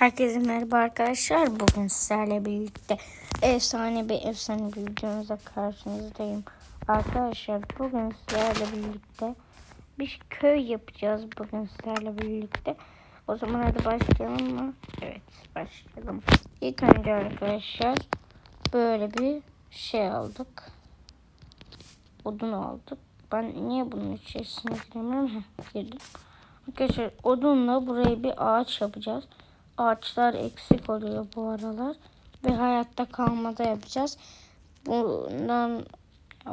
Herkese merhaba arkadaşlar. Bugün sizlerle birlikte efsane bir efsane bir videomuzla karşınızdayım. Arkadaşlar bugün sizlerle birlikte bir köy yapacağız bugün sizlerle birlikte. O zaman hadi başlayalım mı? Evet başlayalım. İlk önce arkadaşlar böyle bir şey aldık. Odun aldık. Ben niye bunun içerisine giremiyorum? Girdim. Arkadaşlar odunla burayı bir ağaç yapacağız ağaçlar eksik oluyor bu aralar ve hayatta kalmada yapacağız. Bundan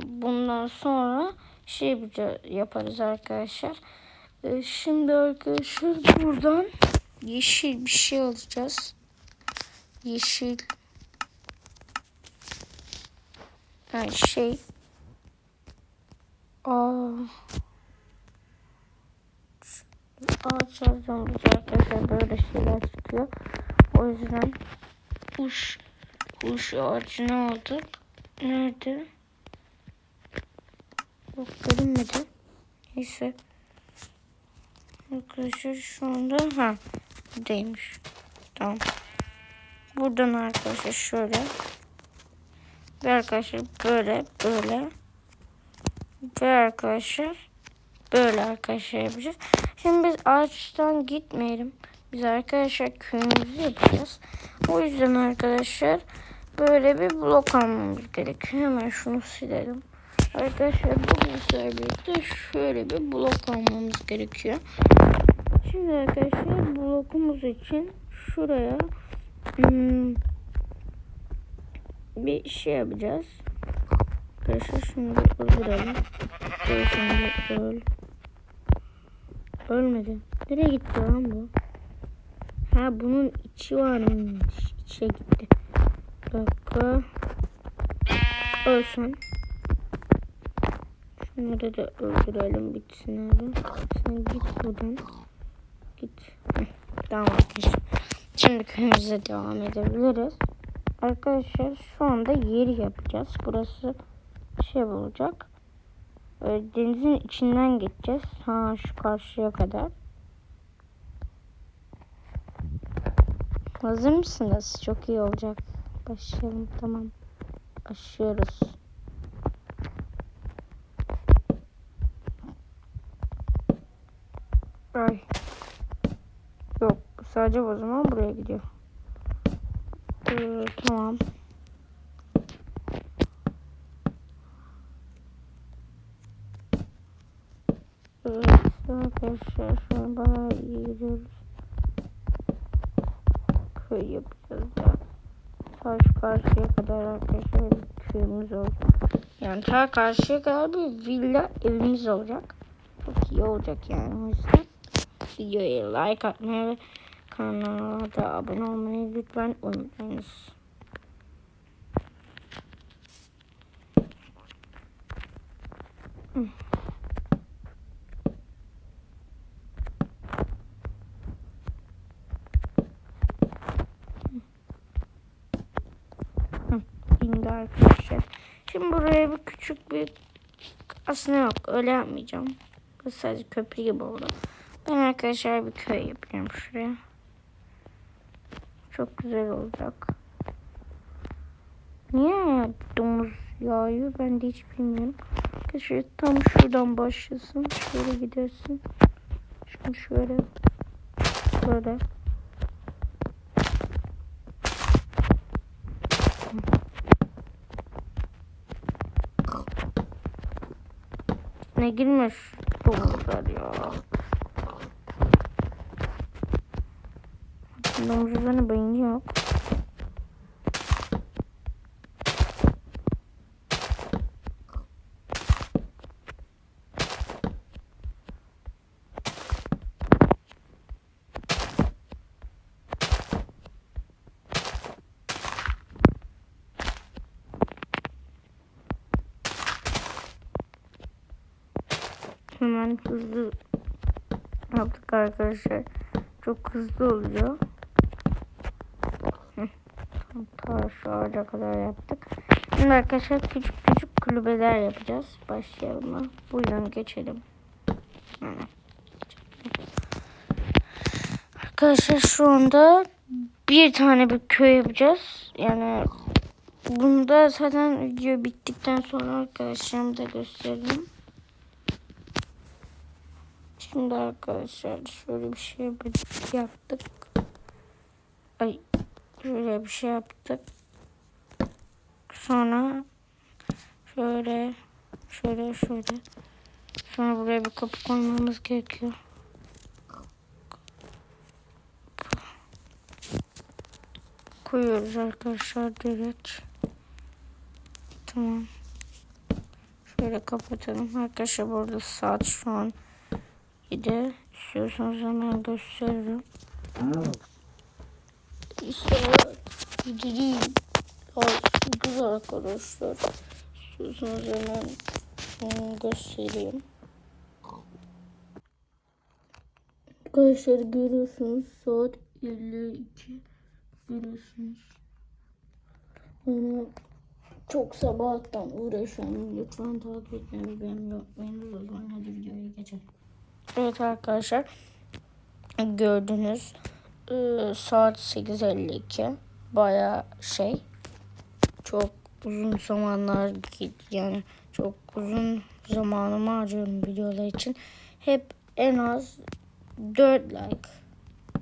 bundan sonra şey yaparız arkadaşlar. Ee, şimdi arkadaşlar buradan yeşil bir şey alacağız. Yeşil yani şey Aa, ağaç yazdığımız arkadaşlar böyle şeyler çıkıyor. O yüzden kuş kuş ağacını aldık. Nerede? Yok görünmedi. Neyse. Arkadaşlar şu anda ha buradaymış. Tamam. Buradan arkadaşlar şöyle. Ve arkadaşlar böyle böyle. Ve arkadaşlar böyle arkadaşlar yapacağız. Şimdi biz ağaçtan gitmeyelim. Biz arkadaşlar köyümüzü yapacağız. O yüzden arkadaşlar böyle bir blok almamız gerekiyor. Hemen şunu silelim. Arkadaşlar bugün serverde şöyle bir blok almamız gerekiyor. Şimdi arkadaşlar blokumuz için şuraya hmm, bir şey yapacağız. Arkadaşlar şimdi öldürelim. Böyle şimdi öl. Ölmedi. Nereye gitti lan bu? Ha bunun içi varmış. İçe gitti. Bir dakika. Ölsen. Şunları da öldürelim bitsin abi. Sen git buradan. Git. Heh, tamam. Şimdi köyümüze devam edebiliriz. Arkadaşlar şu anda yeri yapacağız. Burası şey olacak. Denizin içinden geçeceğiz. Ha şu karşıya kadar. Hazır mısınız? Çok iyi olacak. Başlayalım. Tamam. Başlıyoruz. Ay. Yok. Sadece o zaman buraya gidiyor. Ee, tamam. Arkadaşlar şu an bayağı iyi gidiyoruz. Köy yapacağız ya. Şu karşıya kadar arkadaşlar olacak. Yani ta karşıya kadar bir villa evimiz olacak. Çok iyi olacak yani o yüzden. Videoya like atmayı ve kanala da abone olmayı lütfen unutmayınız. Hmm. indi arkadaşlar. Şimdi buraya bir küçük bir aslında yok öyle yapmayacağım. Bu sadece köprü gibi oldu. Ben arkadaşlar bir köy yapıyorum şuraya. Çok güzel olacak. Niye domuz yağıyor ben de hiç bilmiyorum. Arkadaşlar tam şuradan başlasın. Şöyle gidersin. Şimdi şöyle. Böyle. Ne girmiş domuzlar ya. Domuzların beyni yok. Hemen hızlı yaptık arkadaşlar. Çok hızlı oluyor. Ta şu ağaca kadar yaptık. Şimdi arkadaşlar küçük küçük kulübeler yapacağız. Başlayalım? Buyurun geçelim. Arkadaşlar şu anda bir tane bir köy yapacağız. Yani bunda zaten video bittikten sonra arkadaşlarıma da gösteririm. Şimdi arkadaşlar şöyle bir şey yap- yaptık. Ay şöyle bir şey yaptık. Sonra şöyle şöyle şöyle. Sonra buraya bir kapı koymamız gerekiyor. Koyuyoruz arkadaşlar direkt. Tamam. Şöyle kapatalım. Arkadaşlar burada saat şu an 7. İstiyorsanız hemen gösteririm. Saat 7 değil. Saat 8 arkadaşlar. İstiyorsanız hemen hmm, göstereyim. Arkadaşlar görüyorsunuz saat 52 görüyorsunuz. Onu çok sabahtan uğraşıyorum. Lütfen takip etmeyi beğenmeyi unutmayınız. O zaman hadi videoya geçelim. Evet arkadaşlar. Gördünüz. Ee, saat 8.52. Baya şey. Çok uzun zamanlar git yani çok uzun zamanımı harcıyorum videolar için. Hep en az 4 like,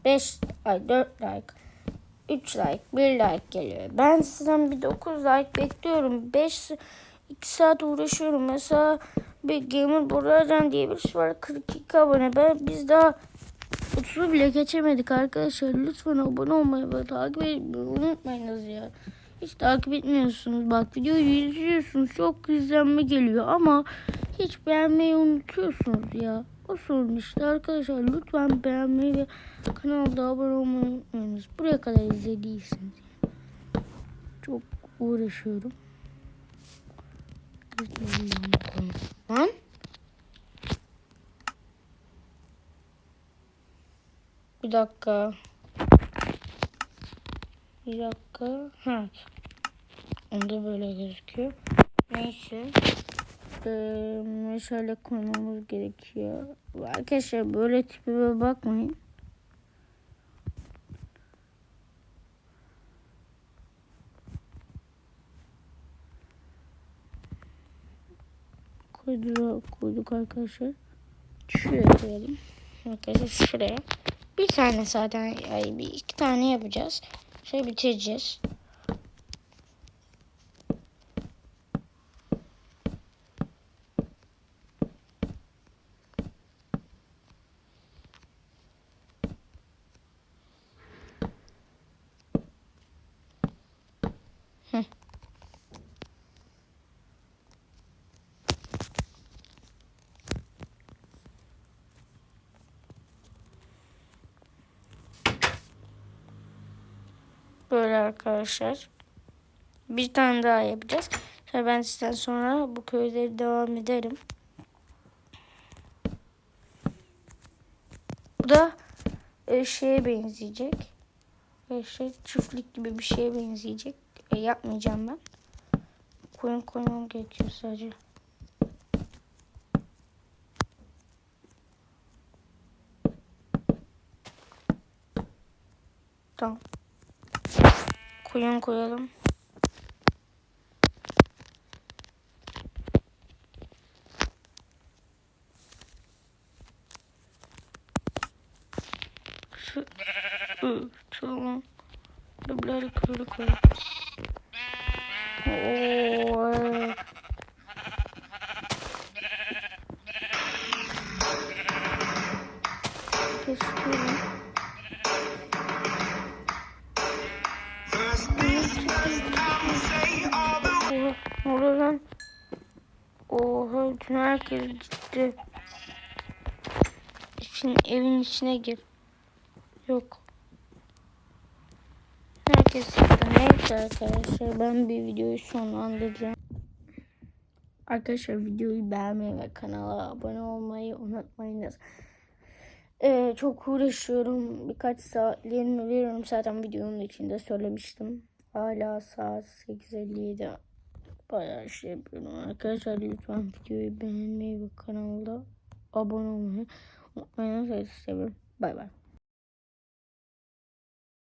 5 ay 4 like, 3 like, 1 like geliyor. Ben sizden bir 9 like bekliyorum. 5 2 saat uğraşıyorum. Mesela bir Gamer Buracan diye birisi var 42 abone. Ben biz daha 30'u bile geçemedik arkadaşlar. Lütfen abone olmayı ve takip etmeyi unutmayınız ya. Hiç takip etmiyorsunuz. Bak videoyu izliyorsunuz. Çok izlenme geliyor ama hiç beğenmeyi unutuyorsunuz ya. O sorun işte arkadaşlar. Lütfen beğenmeyi ve kanalda abone olmayı unutmayınız. Buraya kadar izlediyseniz. Çok uğraşıyorum. Lan. Bir dakika. Bir dakika. Evet. Onda böyle gözüküyor. Neyse. Ee, meşale koymamız gerekiyor. Arkadaşlar böyle tipime bakmayın. Koyduk, koyduk arkadaşlar. Şuraya koyalım. Arkadaşlar şuraya. Bir tane zaten ay bir iki tane yapacağız. Şey bitireceğiz. Arkadaşlar. Bir tane daha yapacağız. Sonra ben sizden sonra bu köyleri devam ederim. Bu da e, şeye benzeyecek. E, şey, çiftlik gibi bir şeye benzeyecek. E, yapmayacağım ben. Koyun koymam gerekiyor sadece. Tamam. Koyun koyalım. Şu, tamam. Dubları kırık koyalım. Herkes gitti. İçin, evin içine gir. Yok. Herkes gitti. Neyse arkadaşlar ben bir videoyu sonlandıracağım. Arkadaşlar videoyu beğenmeyi ve kanala abone olmayı unutmayınız. Ee, çok uğraşıyorum. Birkaç saatlerimi veriyorum. Zaten videonun içinde söylemiştim. Hala saat 8.57. Bayağı şey yapıyorum. Arkadaşlar lütfen videoyu beğenmeyi ve kanalda abone olmayı unutmayın. Sizi seviyorum. Bay bay.